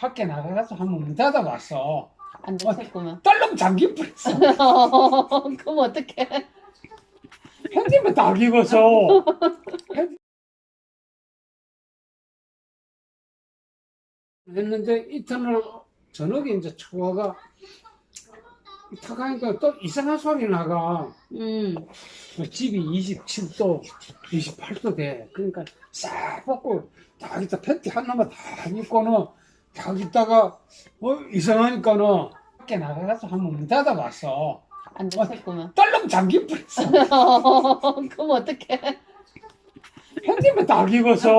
밖에 나가서 한번 문 닫아 봤어. 안 됐겠구만. 떨렁 잠긴 뻔했어. 그럼 어떡해? 핸드면 다 기고서. 했는데 이튿날 저녁에 이제 초화가 탁 하니까 또 이상한 소리 나가. 음. 집이 27도, 28도 돼. 그러니까 싹 벗고 딱 있다 팬티 하나만 다 입고는 딱 있다가 어 이상하니까는 밖에 나가서 한번 문 닫아봤어. 안 됐겠구만. 떨렁 잠긴 뻔했어. 그럼 어떡해? 팬티만 다 입어서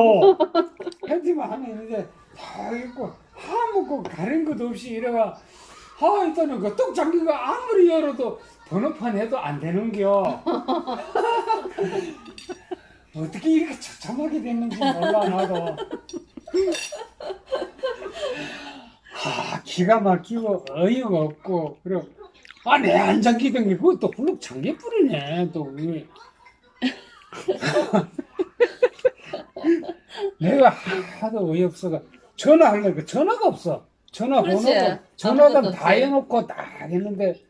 팬티만 하나 있는데 다 입고 아무거 가린 것도 없이 이래가 아 일단은 그떡 잠기가 아무리 열어도 번호판 해도 안 되는겨 어떻게 이렇게 처참하게 됐는지 몰라 나도 아 기가 막히고 어이가 없고 그리고 아내 안 잠기던 게 그것도 훌룩 잠겨 뿌리네 또 그게. 내가 하도 어이없어가 전화하려고 전화가 없어. 전화 번호 그렇지. 전화는 아무것도 다 없지. 해놓고 딱 했는데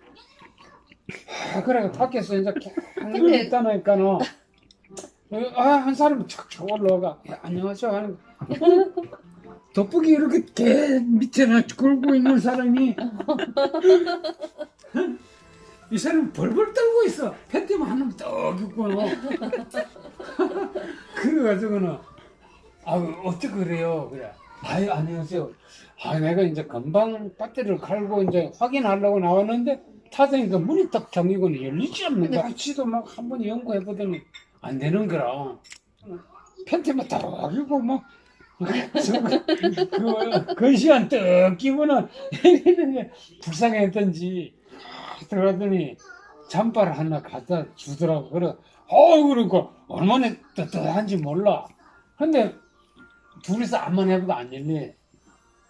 아 그래 밖에서 이제 근데- 계속 있다니까는 아한 사람이 착착 올라가 야, 안녕하세요 하는 거. 돋보기 이렇게 개 밑에 나 걸고 있는 사람이. 이 사람 벌벌 떨고 있어. 팬티만 하나만 떡 입고. 그래가지고는 아 어떻게 그래요? 그래. 아유 안녕하세요. 아 내가 이제 금방 배터리를 갈고 이제 확인하려고 나왔는데 타자니까 문이 딱 잠기고는 열리지 않는 거야. 지도 막 한번 연구해보더니 안 되는 거라 팬티만 딱 입고 막 저거 그 건시간 떡 끼고는 불쌍했던지 들어가더니 잠바를 하나 갖다 주더라고. 그래 어우 그러고 얼마나 뜨뜻한지 몰라. 근데 둘이서 안만 해봐도 안 열리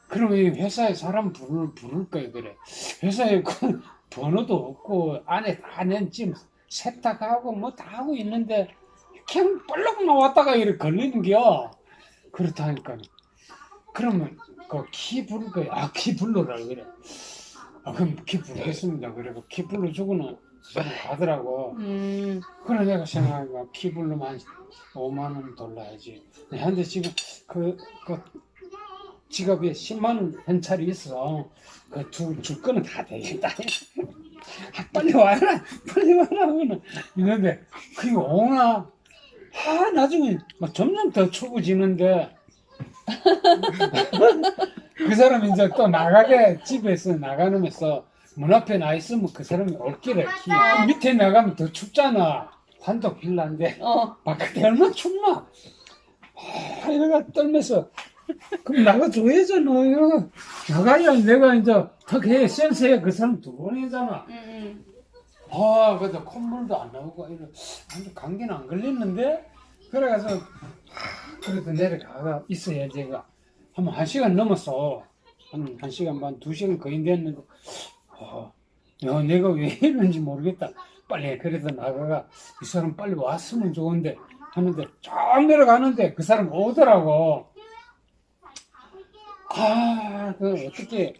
그러면 이 회사에 사람 부를, 부를 거야 그래. 회사에 그 번호도 없고 안에 다낸 지금 세탁하고 뭐 다 하고 있는데 그냥 볼록 나왔다가 이렇게 걸리는 겨 그렇다니까 그러면 그키 부를 거야 아 키 불러라 그래. 아 그럼 키 부르겠습니다. 그래 키 불러주고는 가더라고. 음. 그래 내가 생각하니까 키 불러면 한 5만 원 돌려야지. 근데 지금 그, 그 지갑에 10만 원 현찰이 있어. 그줄 거는 다 되겠다. 아, 빨리 와라. 빨리 와라. 하고는. 있는데 그게 오나 아 나중에 막 점점 더 추워지는데. 그 사람 이제 또 나가게 집에서 나가면서 문 앞에 나 있으면 그 사람이 올길에 키 밑에 나가면 더 춥잖아. 단독 빌라인데. 어. 바깥에 얼마나 춥나. 아, 이래가 떨면서. 그럼 나가줘야죠 너. 이거 나가야 내가 이제 턱에 센스에 그 사람 두 번 해잖아. 음. 아, 그래도 콧물도 안 나오고, 이래. 완전 감기는 안 걸렸는데, 그래가서, 하, 그래도 내려가가 있어야 제가. 한 한 시간 넘었어. 한, 한 시간 반, 두 시간 거의 됐는데, 어, 야, 내가 왜 이러는지 모르겠다. 빨리, 그래도 나가가, 이 사람 빨리 왔으면 좋은데, 하는데, 쫙 내려가는데, 그 사람 오더라고. 아, 그, 어떻게,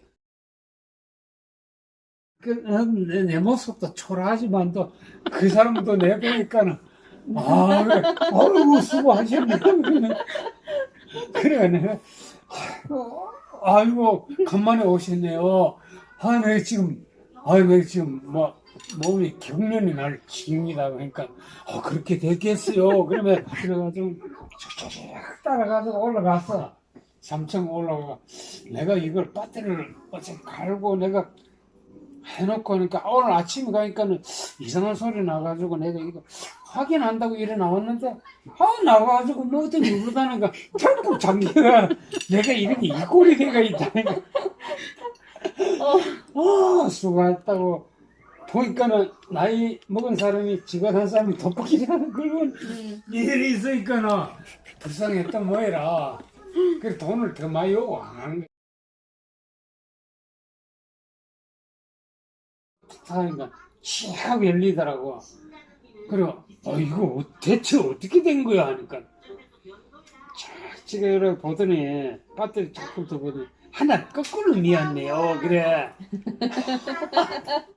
그, 내, 내 모습도 초라하지만 또, 그 사람도 내 보니까는, 아, 그래, 아이고, 수고하셨네. 그래, 내가, 아이고, 아이고, 간만에 오셨네요. 아, 내가 지금, 아, 내가 지금, 뭐, 몸이 경련이 날 지깁니다. 그러니까, 어, 그렇게 됐겠어요. 그러면, 그래가지고, 쫙쫙 따라가지고 올라갔어. 3층 올라가. 내가 이걸 배터리를 어제 갈고 내가 해놓고 하니까 오늘 아침에 가니까는 이상한 소리 나가지고 내가 이거 확인한다고 일어 나왔는데 아 나가가지고 뭐든 누르다니까 결국 장기가 내가 이렇게 이 꼴이 돼가 있다니까. 아 수고했다고. 보니까는 나이 먹은 사람이 직원 한 사람이 돋보기라는 그런 음. 일이 있으니까는 불쌍했던 뭐해라. 그래 돈을 더 많이 요구 안 하는 거야 하니까 쫙 열리더라고. 그리고 어 이거 대체 어떻게 된 거야 하니까 쫙 이렇게 보더니 배터리 자꾸 더 보더니 하나 거꾸로 미었네요. 그래.